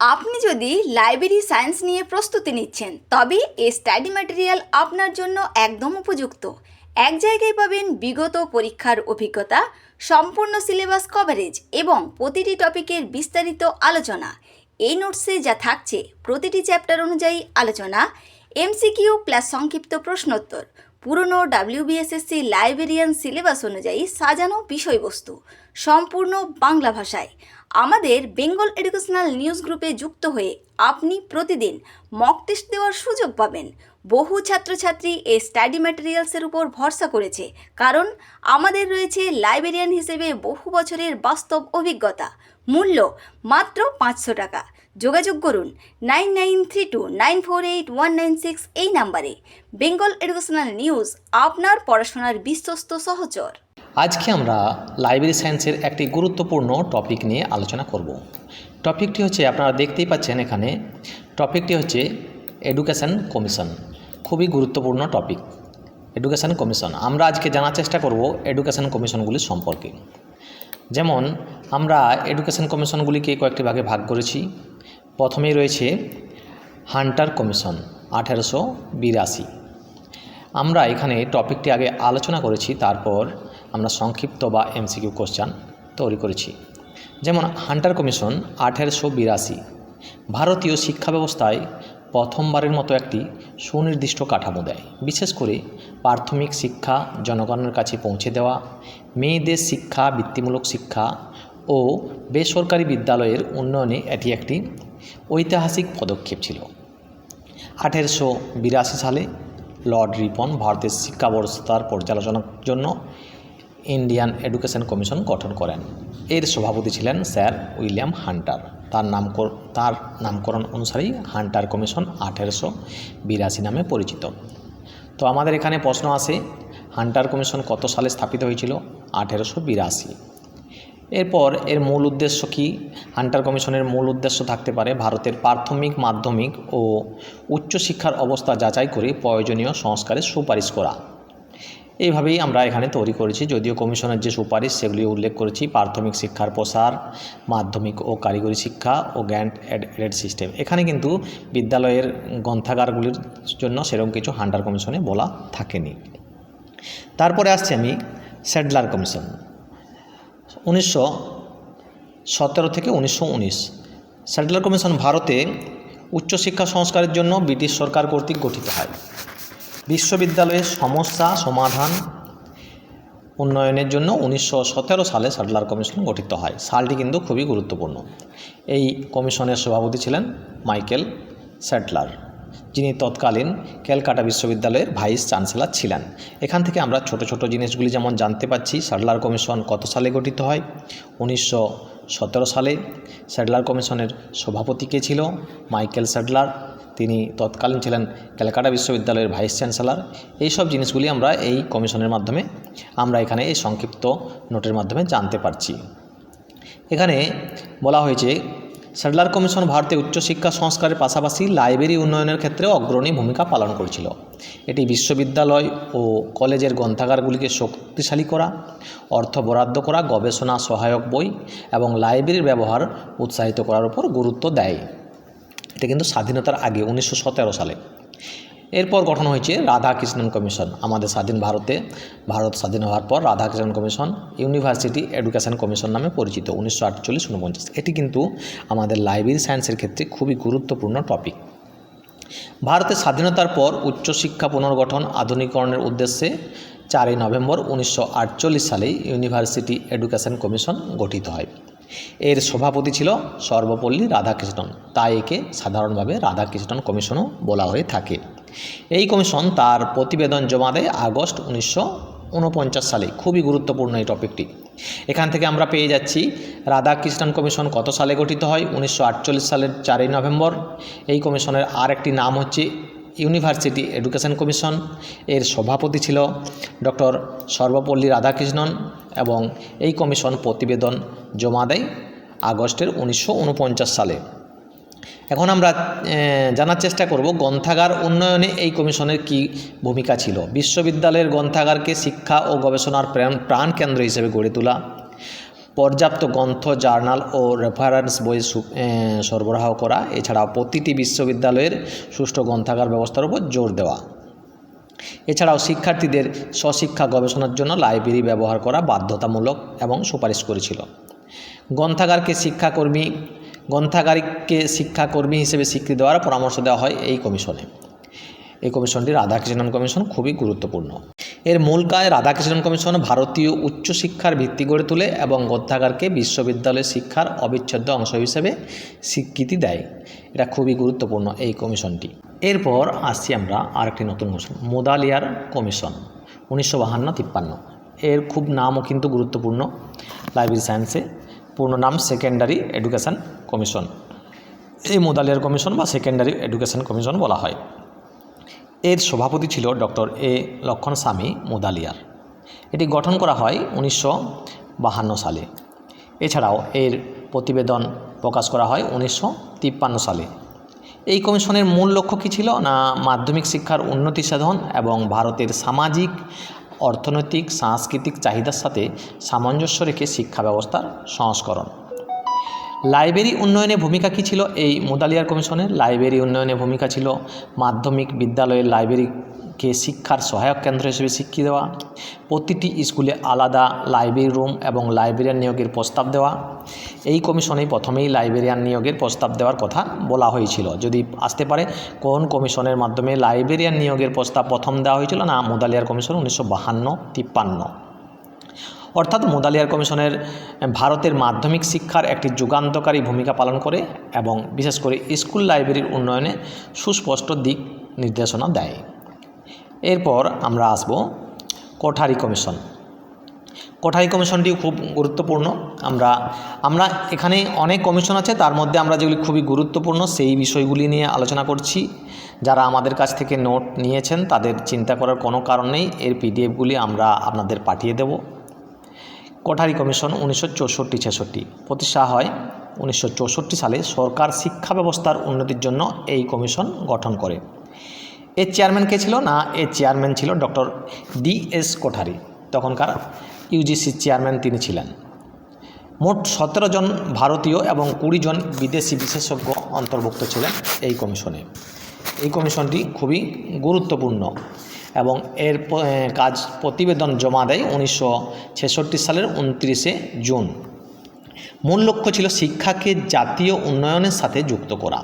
আপনি যদি library science নিয়ে প্রস্তুতি নিচ্ছেন তবে এই স্টাডি ম্যাটেরিয়াল আপনার জন্য একদম উপযুক্ত। এক জায়গায় পাবেন বিগত পরীক্ষার অভিজ্ঞতা, সম্পূর্ণ সিলেবাস কভারেজ এবং প্রতিটি টপিকের বিস্তারিত আলোচনা। এই নোটসে যা থাকছে, প্রতিটি চ্যাপ্টার অনুযায়ী আলোচনা, এমসিকিউ প্লাস সংক্ষিপ্ত প্রশ্নোত্তর, পুরনো ডাব্লিউবিএসএসসি লাইব্রেরিয়ান সিলেবাস অনুযায়ী সাজানো বিষয়বস্তু। সম্পূর্ণ বাংলা ভাষায়। আমাদের বেঙ্গল এডুকেশনাল নিউজ গ্রুপে যুক্ত হয়ে আপনি প্রতিদিন মক টেস্ট দেওয়ার সুযোগ পাবেন। বহু ছাত্রছাত্রী এই স্টাডি ম্যাটেরিয়ালসের উপর ভরসা করেছে, কারণ আমাদের রয়েছে লাইব্রেরিয়ান হিসেবে বহু বছরের বাস্তব অভিজ্ঞতা। মূল্য মাত্র পাঁচশো টাকা। যোগাযোগ করুন nine nine three two nine four eight one nine six এই নাম্বারে। বেঙ্গল এডুকেশনাল নিউজ আপনার পড়াশোনার বিশ্বস্ত সহচর। আজকে আমরা লাইব্রেরি সায়েন্সের একটি গুরুত্বপূর্ণ টপিক নিয়ে আলোচনা করব। টপিকটি হচ্ছে, আপনারা দেখতেই পাচ্ছেন এখানে টপিকটি হচ্ছে এডুকেশন কমিশন খুবই গুরুত্বপূর্ণ টপিক এডুকেশন কমিশন আমরা আজকে জানার চেষ্টা করব এডুকেশন কমিশনগুলি সম্পর্কে। যেমন, আমরা এডুকেশন কমিশনগুলিকে কয়েকটি ভাগে ভাগ করেছি। প্রথমেই রয়েছে হান্টার কমিশন আঠেরোশো বিরাশি। আমরা এখানে টপিকটি আগে আলোচনা করেছি, তারপর আমরা সংক্ষিপ্ত বা এমসিকিউ কোশ্চান তৈরি করেছি। যেমন, হান্টার কমিশন আঠেরোশো বিরাশি, ভারতীয় শিক্ষা ব্যবস্থায় প্রথমবারের মতো একটি সুনির্দিষ্ট কাঠামো দেয়। বিশেষ করে প্রাথমিক শিক্ষা জনগণের কাছে পৌঁছে দেওয়া, মেয়েদের শিক্ষা, বৃত্তিমূলক শিক্ষা ও বেসরকারি বিদ্যালয়ের উন্নয়নে এটি একটি ঐতিহাসিক পদক্ষেপ ছিল। আঠেরোশো বিরাশি সালে লর্ড রিপন ভারতের শিক্ষা ব্যবস্থার পর্যালোচনার জন্য ইন্ডিয়ান এডুকেশন কমিশন গঠন করেন। এর সভাপতি ছিলেন স্যার উইলিয়াম হান্টার। তার নাম তার নামকরণ অনুসারেই হান্টার কমিশন আঠেরোশো বিরাশি নামে পরিচিত। তো আমাদের এখানে প্রশ্ন আসে, হান্টার কমিশন কত সালে স্থাপিত হয়েছিল? আঠেরোশো বিরাশি। এরপর এর মূল উদ্দেশ্য কি? হান্টার কমিশনের মূল উদ্দেশ্য থাকতে পারে ভারতের প্রাথমিক, মাধ্যমিক ও উচ্চশিক্ষার অবস্থা যাচাই করে প্রয়োজনীয় সংস্কারের সুপারিশ করা। এইভাবেই আমরা এখানে তৈরি করেছি। যদিও কমিশনের যে সুপারিশ, সেগুলি উল্লেখ করেছি। প্রাথমিক শিক্ষার প্রসার, মাধ্যমিক ও কারিগরি শিক্ষা ও গ্র্যান্ট এডেড সিস্টেম। এখানে কিন্তু বিদ্যালয়ের গ্রন্থাগারগুলির জন্য সেরকম কিছু হান্টার কমিশনে বলা থাকেনি। তারপরে আসছে আমি স্যাডলার কমিশন। উনিশশো সতেরো থেকে উনিশশো উনিশ। স্যাডলার কমিশন ভারতে উচ্চশিক্ষা সংস্কারের জন্য ব্রিটিশ সরকার কর্তৃক গঠিত হয়। বিশ্ববিদ্যালয়ের সমস্যা, সমাধান উন্নয়নের জন্য উনিশশো সতেরো সালে স্যাডলার কমিশন গঠিত হয়। সালটি কিন্তু খুবই গুরুত্বপূর্ণ। এই কমিশনের সভাপতি ছিলেন মাইকেল স্যাডলার, যিনি তৎকালীন ক্যালকাটা বিশ্ববিদ্যালয়ের ভাইস চ্যান্সেলর ছিলেন। এখান থেকে আমরা ছোট ছোট জিনিসগুলি যেমন জানতে পাচ্ছি, স্যাডলার কমিশন কত সালে গঠিত হয়? উনিশশো সতেরো সালে স্যাডলার কমিশনের সভাপতি কে ছিল? Michael Sadler. তিনি তৎকালীন ছিলেন ক্যালকাটা বিশ্ববিদ্যালয়ের ভাইস চ্যান্সেলর। এই সব জিনিসগুলি আমরা এই কমিশনের মাধ্যমে, আমরা এখানে এই সংক্ষিপ্ত নোটের মাধ্যমে জানতে পারছি। এখানে বলা হয়েছে, স্যাডলার কমিশন ভারতে উচ্চশিক্ষা সংস্কারের পাশাপাশি লাইব্রেরি উন্নয়নের ক্ষেত্রে অগ্রণী ভূমিকা পালন করেছিল। এটি বিশ্ববিদ্যালয় ও কলেজের গ্রন্থাগারগুলিকে শক্তিশালী করা, অর্থ বরাদ্দ করা, গবেষণা সহায়ক বই এবং লাইব্রেরির ব্যবহার উৎসাহিত করার উপর গুরুত্ব দেয়। এটা কিন্তু স্বাধীনতার আগে উনিশশো সতেরো সালে। এরপর গঠন হয়েছে রাধাকৃষ্ণন কমিশন, আমাদের স্বাধীন ভারতে। ভারত স্বাধীন হওয়ার পর Radhakrishnan commission university education commission নামে পরিচিত, উনিশশো আটচল্লিশ উনপঞ্চাশ। এটি কিন্তু আমাদের লাইব্রেরি সায়েন্সের ক্ষেত্রে খুবই গুরুত্বপূর্ণ টপিক। ভারতের স্বাধীনতার পর উচ্চশিক্ষা পুনর্গঠন আধুনিকরণের উদ্দেশ্যে চারই নভেম্বর উনিশশো সালে ইউনিভার্সিটি এডুকেশন কমিশন গঠিত হয়। এর সভাপতি ছিল সর্বপল্লী রাধাকৃষ্ণন। তাই একে সাধারণভাবে রাধাকৃষ্ণন কমিশনও বলা হয়ে থাকে। এই কমিশন তার প্রতিবেদন জমা দেয় আগস্ট উনিশশো উনপঞ্চাশ সালে। খুবই গুরুত্বপূর্ণ এই টপিকটি। এখান থেকে আমরা পেয়ে যাচ্ছি, রাধাকৃষ্ণন কমিশন কত সালে গঠিত হয়? উনিশশো আটচল্লিশ সালের চারই নভেম্বর। এই কমিশনের আর একটি নাম হচ্ছে ইউনিভার্সিটি এডুকেশন কমিশন এর সভাপতি ছিল ডক্টর সর্বপল্লী রাধাকৃষ্ণন এবং এই কমিশন প্রতিবেদন জমা দেয় আগস্টের উনিশশো ঊনপঞ্চাশ সালে। এখন আমরা জানার চেষ্টা করব গ্রন্থাগার উন্নয়নে এই কমিশনের কি ভূমিকা ছিল। বিশ্ববিদ্যালয়ের গ্রন্থাগারকে শিক্ষা ও গবেষণার প্রাণ প্রাণ কেন্দ্র হিসেবে গড়ে তোলা পর্যাপ্ত গ্রন্থ, জার্নাল ও রেফারেন্স বই সরবরাহ করা, এছাড়াও প্রতিটি বিশ্ববিদ্যালয়ের সুষ্ঠু গ্রন্থাগার ব্যবস্থার উপর জোর দেওয়া। এছাড়াও শিক্ষার্থীদের স্বশিক্ষা গবেষণার জন্য লাইব্রেরি ব্যবহার করা বাধ্যতামূলক এবং সুপারিশ করেছিল। গ্রন্থাগারকে শিক্ষাকর্মী গ্রন্থাগারিককে শিক্ষাকর্মী হিসেবে স্বীকৃতি দেওয়ার পরামর্শ দেওয়া হয় এই কমিশনে। এই কমিশনটি রাধাকৃষ্ণন কমিশন খুবই গুরুত্বপূর্ণ। এর মূল কাজ রাধাকৃষ্ণন কমিশন ভারতীয় উচ্চশিক্ষার ভিত্তি গড়ে তোলে এবং গ্রন্থাগারকে বিশ্ববিদ্যালয়ের শিক্ষার অবিচ্ছেদ্য অংশ হিসেবে স্বীকৃতি দেয়। এটা খুবই গুরুত্বপূর্ণ এই কমিশনটি। এরপর আসছি আমরা আরেকটি নতুন কমিশন, মোদালিয়ার কমিশন, উনিশশো বাহান্ন তিপ্পান্ন। এর খুব নামও কিন্তু গুরুত্বপূর্ণ, লাইব্রেরি সায়েন্সে। পূর্ণ নাম সেকেন্ডারি এডুকেশন কমিশন। এই মোদালিয়ার কমিশন বা সেকেন্ডারি এডুকেশন কমিশন বলা হয়। এর সভাপতি ছিল ডক্টর এ লক্ষণ স্বামী মুদালিয়ার। এটি গঠন করা হয় উনিশশো সালে। এছাড়াও এর প্রতিবেদন প্রকাশ করা হয় উনিশশো তিপ্পান্ন সালে। এই কমিশনের মূল লক্ষ্য কী ছিল? না মাধ্যমিক শিক্ষার উন্নতি সাধন এবং ভারতের সামাজিক, অর্থনৈতিক, সাংস্কৃতিক চাহিদার সাথে সামঞ্জস্য রেখে শিক্ষা ব্যবস্থার সংস্করণ। লাইব্রেরি উন্নয়নে ভূমিকা কী ছিল? এই মোদালিয়ার কমিশনের লাইব্রেরি উন্নয়নে ভূমিকা ছিল মাধ্যমিক বিদ্যালয়ের লাইব্রেরিকে শিক্ষার সহায়ক কেন্দ্র হিসেবে শিক্ষা দেওয়া, প্রতিটি স্কুলে আলাদা লাইব্রেরি রুম এবং লাইব্রেরিয়ান নিয়োগের প্রস্তাব দেওয়া। এই কমিশনেই প্রথমেই লাইব্রেরিয়ান নিয়োগের প্রস্তাব দেওয়ার কথা বলা হয়েছিল। যদি আসতে পারে, কোন কমিশনের মাধ্যমে লাইব্রেরিয়ান নিয়োগের প্রস্তাব প্রথম দেওয়া হয়েছিল না? মোদালিয়ার কমিশন উনিশশো বাহান্ন, তিপ্পান্ন। অর্থাৎ মোদালিয়ার কমিশনের ভারতের মাধ্যমিক শিক্ষার একটি যুগান্তকারী ভূমিকা পালন করে এবং বিশেষ করে স্কুল লাইব্রেরির উন্নয়নে সুস্পষ্ট দিক নির্দেশনা দেয়। এরপর আমরা আসব কোঠারি কমিশন। কোঠারি কমিশনটি খুব গুরুত্বপূর্ণ। আমরা আমরা এখানে অনেক কমিশন আছে, তার মধ্যে আমরা যেগুলি খুবই গুরুত্বপূর্ণ সেই বিষয়গুলি নিয়ে আলোচনা করছি। যারা আমাদের কাছ থেকে নোট নিয়েছেন, তাদের চিন্তা করার কোনো কারণ নেই। এর পিডিএফগুলি আমরা আপনাদের পাঠিয়ে দেব। কোঠারি কমিশন উনিশশো চৌষট্টি ছেষট্টি। প্রতিষ্ঠা হয় উনিশশো চৌষট্টি সালে সরকার শিক্ষা ব্যবস্থার উন্নতির জন্য এই কমিশন গঠন করে। এর চেয়ারম্যান কে ছিল না এর চেয়ারম্যান ছিল ডক্টর ডি এস কোঠারি। তখনকার ইউজিসির চেয়ারম্যান তিনি ছিলেন। মোট সতেরো জন ভারতীয় এবং কুড়ি জন বিদেশি বিশেষজ্ঞ অন্তর্ভুক্ত ছিলেন এই কমিশনে। এই কমিশনটি খুবই গুরুত্বপূর্ণ। এবং এর কাজ প্রতিবেদন জমা দেয় উনিশশো ছেষট্টি সালের উনত্রিশে জুন। মূল লক্ষ্য ছিল শিক্ষাকে জাতীয় উন্নয়নের সাথে যুক্ত করা।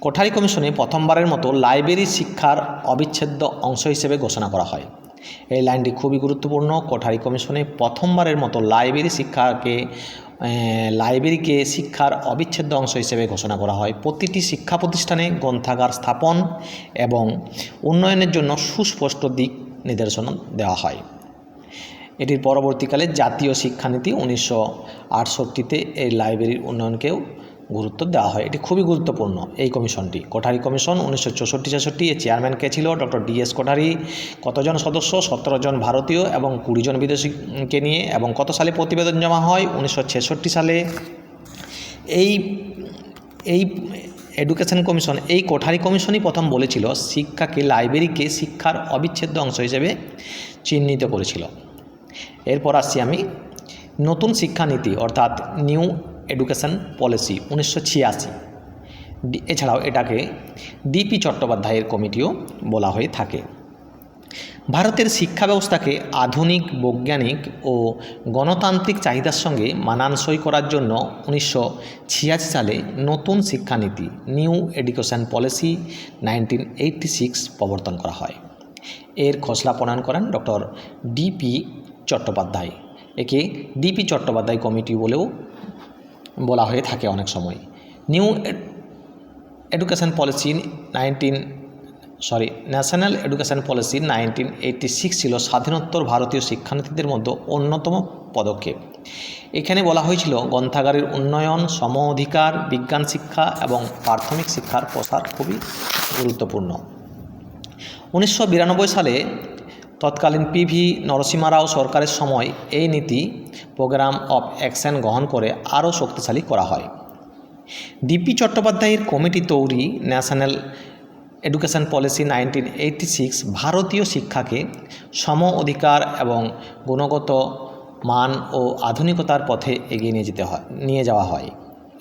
কোঠারি কমিশনে প্রথমবারের মতো লাইব্রেরি শিক্ষার অবিচ্ছেদ্য অংশ হিসেবে ঘোষণা করা হয়। এই লাইনটি খুবই গুরুত্বপূর্ণ। কোঠারি কমিশনে প্রথমবারের মতো লাইব্রেরি শিক্ষাকে লাইব্রেরিকে শিক্ষার অবিচ্ছেদ্য অংশ হিসেবে ঘোষণা করা হয়। প্রতিটি শিক্ষা প্রতিষ্ঠানে গ্রন্থাগার স্থাপন এবং উন্নয়নের জন্য সুস্পষ্ট দিক নির্দেশনা দেওয়া হয়। এটির পরবর্তীকালে জাতীয় শিক্ষানীতি উনিশশো আটষট্টিতে এই লাইব্রেরির উন্নয়নকেও গুরুত্ব দেওয়া হয়। এটি খুবই গুরুত্বপূর্ণ এই কমিশনটি। কোঠারি কমিশন উনিশশো চৌষট্টি ছেষট্টি এর চেয়ারম্যান কে ছিল? Doctor D S Kothari. কতজন সদস্য? সতেরো জন ভারতীয় এবং কুড়ি জন বিদেশিকে নিয়ে এবং কত সালে প্রতিবেদন জমা হয়? উনিশশো ছেষট্টি সালে। এই এই এডুকেশন কমিশন, এই কোঠারি কমিশনই প্রথম বলেছিল শিক্ষাকে লাইব্রেরিকে শিক্ষার অবিচ্ছেদ্য অংশ হিসেবে চিহ্নিত করেছিল। এরপর আসছি আমি নতুন শিক্ষানীতি, অর্থাৎ নিউ এডুকেশন পলিসি উনিশশো ছিয়াশি। এছাড়াও এটাকে ডিপি চট্টোপাধ্যায়ের কমিটিও বলা হয়ে থাকে। ভারতের শিক্ষা ব্যবস্থাকে আধুনিক, বৈজ্ঞানিক ও গণতান্ত্রিক চাহিদার সঙ্গে মানানসই করার জন্য উনিশশো ছিয়াশি সালে নতুন শিক্ষানীতি নিউ এডুকেশন পলিসি নাইনটিন প্রবর্তন করা হয়। এর খসড়া প্রণয়ন করেন ডক্টর ডিপি চট্টোপাধ্যায়। একে ডিপি চট্টোপাধ্যায় কমিটি বলেও বলা হয়ে থাকে অনেক সময়। New education policy nineteen sorry national education policy nineteen eighty six ছিল স্বাধীনোত্তর ভারতীয় শিক্ষানীতিদের মধ্যে অন্যতম পদক্ষেপ। এখানে বলা হয়েছিল গ্রন্থাগারের উন্নয়ন, সম অধিকার, বিজ্ঞান শিক্ষা এবং প্রাথমিক শিক্ষার প্রসার খুবই গুরুত্বপূর্ণ। উনিশশো বিরানব্বই সালে তৎকালীন পিভি নরসিমা রাও সরকারের সময় এই নীতি, প্রোগ্রাম অফ অ্যাকশন গ্রহণ করে আরও শক্তিশালী করা হয়। ডিপি চট্টোপাধ্যায়ের কমিটি তৈরি national education policy nineteen eighty six ভারতীয় শিক্ষাকে সম অধিকার এবং গুণগত মান ও আধুনিকতার পথে এগিয়ে নিয়ে যেতে হয়, নিয়ে যাওয়া হয়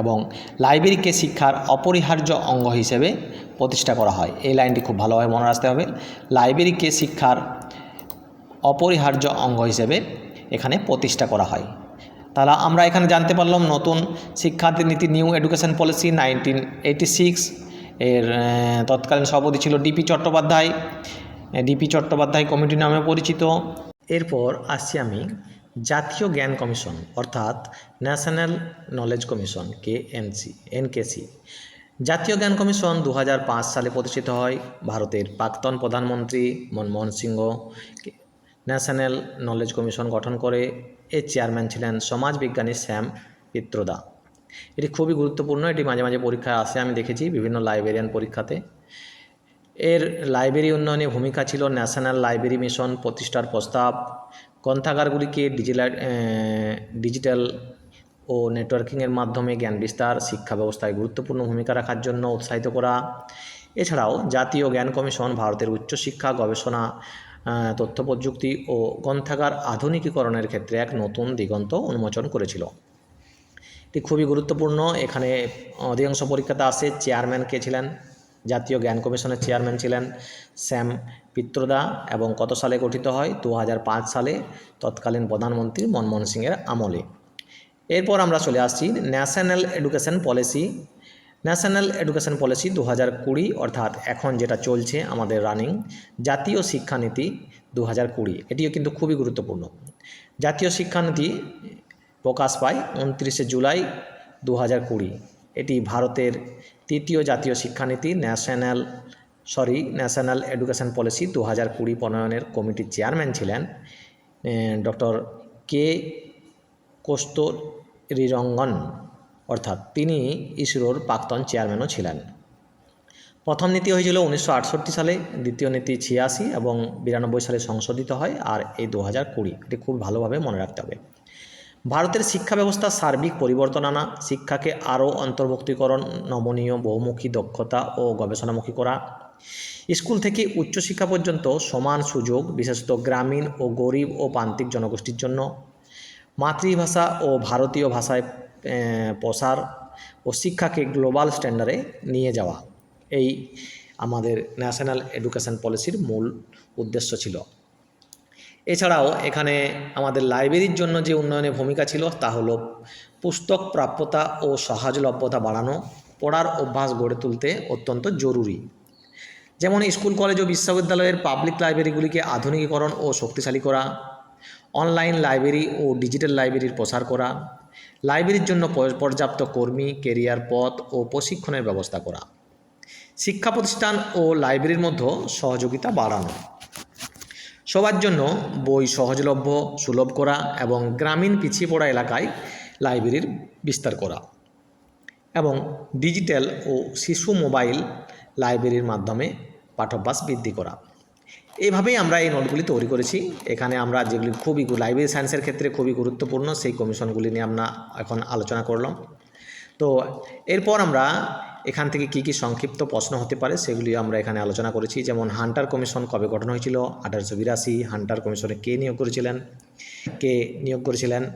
এবং লাইব্রেরিকে শিক্ষার অপরিহার্য অঙ্গ হিসেবে প্রতিষ্ঠা করা হয়। এই লাইনটি খুব ভালোভাবে মনে রাখতে হবে। লাইব্রেরিকে শিক্ষার অপরিহার্য অঙ্গ হিসেবে এখানে প্রতিষ্ঠা করা হয়। তাহলে আমরা এখানে জানতে পারলাম নতুন শিক্ষার্থী নীতি new education policy nineteen eighty six, এর তৎকালীন সভাপতি ছিল DP Chattopadhyay. DP Chattopadhyay committee নামে পরিচিত। এরপর আসছি আমি জাতীয় জ্ঞান কমিশন, অর্থাৎ national knowledge commission K NC NKC. জাতীয় জ্ঞান কমিশন দু হাজার পাঁচ সালে প্রতিষ্ঠিত হয়। ভারতের প্রাক্তন প্রধানমন্ত্রী Manmohan Singh national knowledge commission গঠন করে এর চেয়ারম্যান ছিলেন সমাজবিজ্ঞানী শ্যাম পিত্রদা। এটি খুবই গুরুত্বপূর্ণ, এটি মাঝে মাঝে পরীক্ষায় আসে, আমি দেখেছি বিভিন্ন লাইব্রেরিয়ান পরীক্ষাতে। এর লাইব্রেরি উন্নয়নে ভূমিকা ছিল ন্যাশনাল লাইব্রেরি মিশন প্রতিষ্ঠার প্রস্তাব। গ্রন্থাগারগুলিকে ডিজিটাল ডিজিটাল ও নেটওয়ার্কিংয়ের মাধ্যমে জ্ঞান বিস্তার, শিক্ষা ব্যবস্থায় গুরুত্বপূর্ণ ভূমিকা রাখার জন্য উৎসাহিত করা। এছাড়াও জাতীয় জ্ঞান কমিশন, ভারতের উচ্চশিক্ষা গবেষণা তথ্য প্রযুক্তি ও গ্রন্থাগার আধুনিকীকরণের ক্ষেত্রে এক নতুন দিগন্ত উন্মোচন করেছিল। এটি খুবই গুরুত্বপূর্ণ। এখানে অধিকাংশ পরীক্ষাতে আসে চেয়ারম্যান কে ছিলেন, জাতীয় জ্ঞান কমিশনের চেয়ারম্যান ছিলেন শ্যাম পিত্রদা এবং কত সালে গঠিত হয়? দু হাজার পাঁচ সালে, তৎকালীন প্রধানমন্ত্রী মনমোহন সিংয়ের আমলে। এরপর আমরা চলে আসছি national education policy national education policy দু হাজার কুড়ি, অর্থাৎ এখন যেটা চলছে আমাদের রানিং জাতীয় শিক্ষানীতি দু হাজার কুড়ি। এটিও কিন্তু খুবই গুরুত্বপূর্ণ। জাতীয় শিক্ষানীতি প্রকাশ পায় উনত্রিশে জুলাই দু হাজার কুড়ি। এটি ভারতের তৃতীয় জাতীয় শিক্ষানীতি national sorry national education policy দু হাজার কুড়ি প্রণয়নের কমিটির চেয়ারম্যান ছিলেন ডক্টর কে কস্তুরীরঙ্গন। অর্থাৎ তিনি ইসরোর প্রাক্তন চেয়ারম্যানও ছিলেন। প্রথম নীতি হয়েছিল উনিশশো আটষট্টি সালে, দ্বিতীয় নীতি ছিয়াশি এবং বিরানব্বই সালে সংশোধিত হয়, আর এই দু হাজার কুড়ি। এটি খুব ভালোভাবে মনে রাখতে হবে। ভারতের শিক্ষা ব্যবস্থার সার্বিক পরিবর্তন আনা, শিক্ষাকে আরও অন্তর্ভুক্তিকরণ, নমনীয়, বহুমুখী দক্ষতা ও গবেষণামুখী করা, স্কুল থেকে উচ্চশিক্ষা পর্যন্ত সমান সুযোগ, বিশেষত গ্রামীণ ও গরিব ও প্রান্তিক জনগোষ্ঠীর জন্য, মাতৃভাষা ও ভারতীয় ভাষায় প্রসার ও শিক্ষাকে গ্লোবাল স্ট্যান্ডার্ডে নিয়ে যাওয়া। এই আমাদের ন্যাশনাল এডুকেশন পলিসির মূল উদ্দেশ্য ছিল। এছাড়াও এখানে আমাদের লাইব্রেরির জন্য যে উন্নয়নের ভূমিকা ছিল তা হলো পুস্তক প্রাপ্যতা ও সহজলভ্যতা বাড়ানো, পড়ার অভ্যাস গড়ে তুলতে অত্যন্ত জরুরি। যেমন স্কুল, কলেজ ও বিশ্ববিদ্যালয়ের পাবলিক লাইব্রেরিগুলিকে আধুনিকীকরণ ও শক্তিশালী করা অনলাইন লাইব্রেরি ও ডিজিটাল লাইব্রেরির প্রসার করা লাইব্রেরির জন্য পর্যাপ্ত কর্মী কেরিয়ার পথ ও প্রশিক্ষণের ব্যবস্থা করা। শিক্ষা প্রতিষ্ঠান ও লাইব্রেরির মধ্যে সহযোগিতা বাড়ানো। সবার জন্য বই সহজলভ্য, সুলভ করা এবং গ্রামীণ পিছিয়ে পড়া এলাকায় লাইব্রেরির বিস্তার করা এবং ডিজিটাল ও শিশু মোবাইল লাইব্রেরির মাধ্যমে পাঠ্যাভ্যাস বৃদ্ধি করা। এইভাবেই আমরা এই নোটগুলি তৈরি করেছি। এখানে আমরা যেগুলি খুবই লাইব্রেরি সায়েন্সের ক্ষেত্রে খুবই গুরুত্বপূর্ণ, সেই কমিশনগুলি নিয়ে আমরা এখন আলোচনা করলাম। তো এরপর আমরা এখান থেকে কি কি সংক্ষিপ্ত প্রশ্ন হতে পারে সেগুলি আমরা এখানে আলোচনা করেছি। যেমন, হান্টার কমিশন কবে গঠন হয়েছিল? আঠারোশো বিরাশি, হান্টার কমিশনে কে নিয়োগ করেছিলেন? কে নিয়োগ করেছিলেন?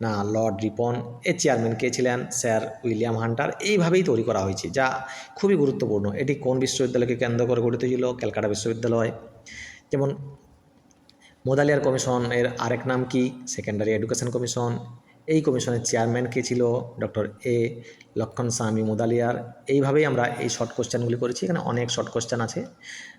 না, লর্ড রিপন, এর চেয়ারম্যান কে ছিলেন? Sir William Hunter. এইভাবেই তৈরি করা হয়েছে, যা খুবই গুরুত্বপূর্ণ। এটি কোন বিশ্ববিদ্যালয়কে কেন্দ্র করে গঠিত ছিল? ক্যালকাটা বিশ্ববিদ্যালয়। যেমন মোদালিয়ার কমিশনের আরেক নাম কি? সেকেন্ডারি এডুকেশন কমিশন এই কমিশনের চেয়ারম্যান কে ছিল ডক্টর এ লক্ষণ স্বামী মোদালিয়ার। এইভাবেই আমরা এই শর্ট কোশ্চেনগুলি করেছি। এখানে অনেক শর্ট কোশ্চেন আছে।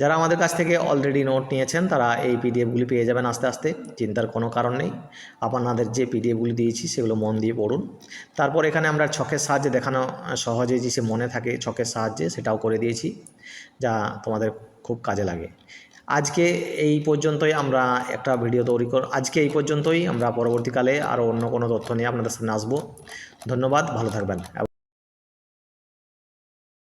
যারা আমাদের কাছ থেকে অলরেডি নোট নিয়েছেন, তারা এই পিডিএফগুলি পেয়ে যাবেন আস্তে আস্তে। চিন্তার কোনো কারণ নেই। আপনাদের যে পিডিএফগুলি দিয়েছি, সেগুলো মন দিয়ে পড়ুন। তারপর এখানে আমরা ছকের সাহায্যে দেখানো সহজে যে সে মনে থাকে, ছকের সাহায্যে সেটাও করে দিয়েছি, যা তোমাদের খুব কাজে লাগে। আজকে এই পর্যন্তই আমরা একটা ভিডিও তৈরি কর আজকে এই পর্যন্তই, আমরা পরবর্তীকালে আরও অন্য কোনো তথ্য নিয়ে আপনাদের সামনে আসব। ধন্যবাদ, ভালো থাকবেন।